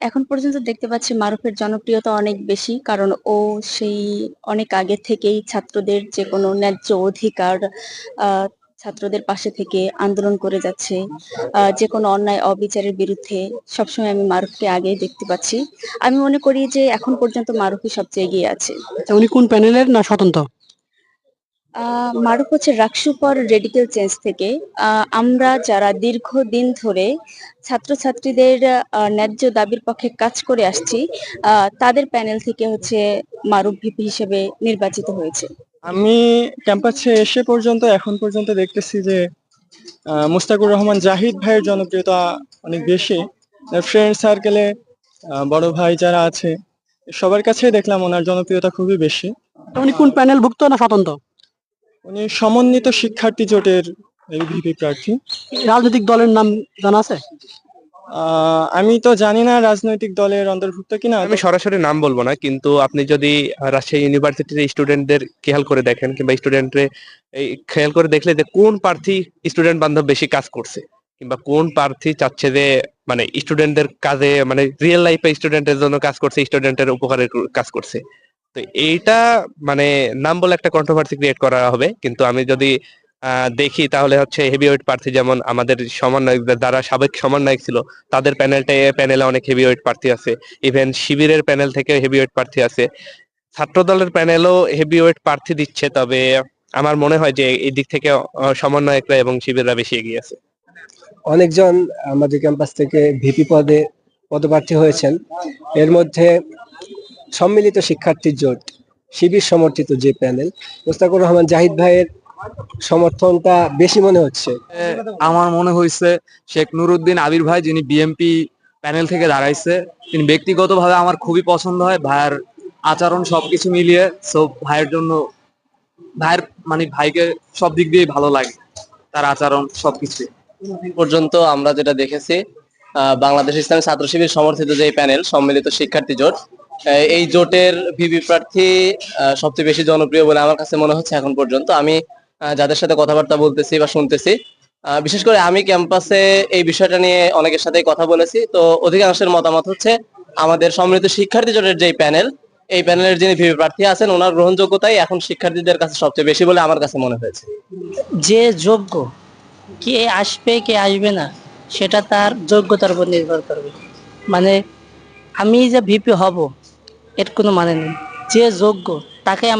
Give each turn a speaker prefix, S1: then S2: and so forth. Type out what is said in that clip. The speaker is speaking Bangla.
S1: এখন পর্যন্ত দেখতে পাচ্ছি মারুফের জনপ্রিয়তা অনেক বেশি কারণ ও সেই অনেক আগে থেকেই ছাত্রদের যে কোনো ন্যায্য অধিকার ছাত্রদের পাশে থেকে আন্দোলন করে যাচ্ছে। যে কোনো অন্যায় অবিচারের বিরুদ্ধে সবসময় আমি মারুফকে আগেই দেখতে পাচ্ছি। আমি মনে করি যে এখন পর্যন্ত মারুফই সবচেয়ে এগিয়ে আছে।
S2: আচ্ছা, উনি কোন প্যানেলের না স্বতন্ত্র?
S1: আহ, মারুফ হচ্ছে রাকসু ফর রেডিকেল চেঞ্জ থেকে। আহ, আমরা যারা দীর্ঘদিন ধরে ছাত্রছাত্রীদের আহ, ন্যায্য দাবির পক্ষে কাজ করে আসছি আহ, তাদের প্যানেল থেকে হচ্ছে মারুফ ভিপি হিসেবে নির্বাচিত হয়েছে।
S3: আমি ক্যাম্পাসে এসে পর্যন্ত এখন পর্যন্ত দেখতেছি যে আহ, মুস্তাকুর রহমান জাহিদ ভাইয়ের জনপ্রিয়তা অনেক বেশি। ফ্রেন্ড সার্কেলে বড় ভাই যারা আছে সবার কাছেই দেখলাম ওনার জনপ্রিয়তা খুবই বেশি।
S2: উনি কোন প্যানেল ভুক্ত না স্বতন্ত্র?
S3: উনি সমন্বিত শিক্ষার্থী জোটের ভিপি প্রার্থী।
S2: রাজনৈতিক দলের নাম জানা আছে?
S3: আহ, আমি তো জানি না রাজনৈতিক দলের অন্তর্ভুক্ত কিনা।
S4: আমি সরাসরি নাম বলব না কিন্তু আপনি যদি রাজশাহী ইউনিভার্সিটির স্টুডেন্টদের খেয়াল করে দেখেন কিংবা স্টুডেন্টরে এই খেয়াল করে দেখলে যে কোন প্রার্থী স্টুডেন্ট বান্ধব বেশি কাজ করছে কিংবা কোন প্রার্থী চাচ্ছে যে মানে স্টুডেন্টদের কাজে মানে রিয়েল লাইফে স্টুডেন্টের জন্য কাজ করছে স্টুডেন্টের উপকারের কাজ করছে। তো এইটা মানে নাম বলে একটা কন্ট্রোভার্সি ক্রিয়েট করা হবে। কিন্তু আমি যদি দেখি তাহলে হচ্ছে হেভিওয়েট প্রার্থী যেমন আমাদের সমন্বয়ক যারা সাবেক সমন্বয়ক ছিল, তাদের প্যানেলটা প্যানেলে অনেক হেভিওয়েট প্রার্থী আছে। ইভেন শিবিরের প্যানেল থেকে হেভিওয়েট প্রার্থী আছে। ছাত্র দলের প্যানেলও হেভিওয়েট প্রার্থী দিচ্ছে, তবে আমার মনে হয় যে এই দিক থেকে সমন্বয়করা এবং শিবিররা বেশি এগিয়ে আছে।
S5: অনেকজন আমাদের ক্যাম্পাস থেকে ভিপি পদে পদপ্রার্থী হয়েছেন। এর মধ্যে সম্মিলিত শিক্ষার্থী জোট শিবির সমর্থিত যে প্যানেল মোস্তাকুর রহমান জাহিদ ভাইয়ের সমর্থনটা বেশি মনে হচ্ছে।
S6: আমার মনে হয়েছে শেখ নুরুদ্দিন আবির ভাই যিনি বিএমপি প্যানেল থেকে দাঁড়াইছে তিনি ব্যক্তিগতভাবে আমার খুবই পছন্দ হয় ভাইয়ের আচরণ সবকিছু মিলিয়ে সো ভাইয়ের জন্য ভাইয়ের মানে ভাইকে সব দিক দিয়ে ভালো লাগে তার আচরণ সবকিছু।
S7: পর্যন্ত আমরা যেটা দেখেছি আহ, বাংলাদেশ ইসলামী ছাত্র শিবির সমর্থিত যে প্যানেল সম্মিলিত শিক্ষার্থী জোট এই জোটের ভিভি প্রার্থী সবচেয়ে বেশি জনপ্রিয় বলে আমার কাছে মনে হচ্ছে এখন পর্যন্ত। আমি যাদের সাথে কথাবার্তা বলতেছি বা শুনতেছি বিশেষ করে আমি ক্যাম্পাসে এই বিষয়টা নিয়ে অনেকের সাথেই কথা বলেছি। তো অধিকাংশের মতামত হচ্ছে আমাদের সম্মিলিত শিক্ষার্থী জোটের যে প্যানেল, এই প্যানেলের যিনি ভিপি প্রার্থী আছেন, ওনার গ্রহণযোগ্যতাই এখন শিক্ষার্থীদের কাছে সবচেয়ে বেশি বলে আমার কাছে মনে হয়েছে।
S8: যে যোগ্য, কে আসবে কে আসবে না, সেটা তার যোগ্যতার উপর নির্ভর করবে। মানে আমি যে ভিপি হব এর কোনো মানে নেই। যে যোগ্য তাকে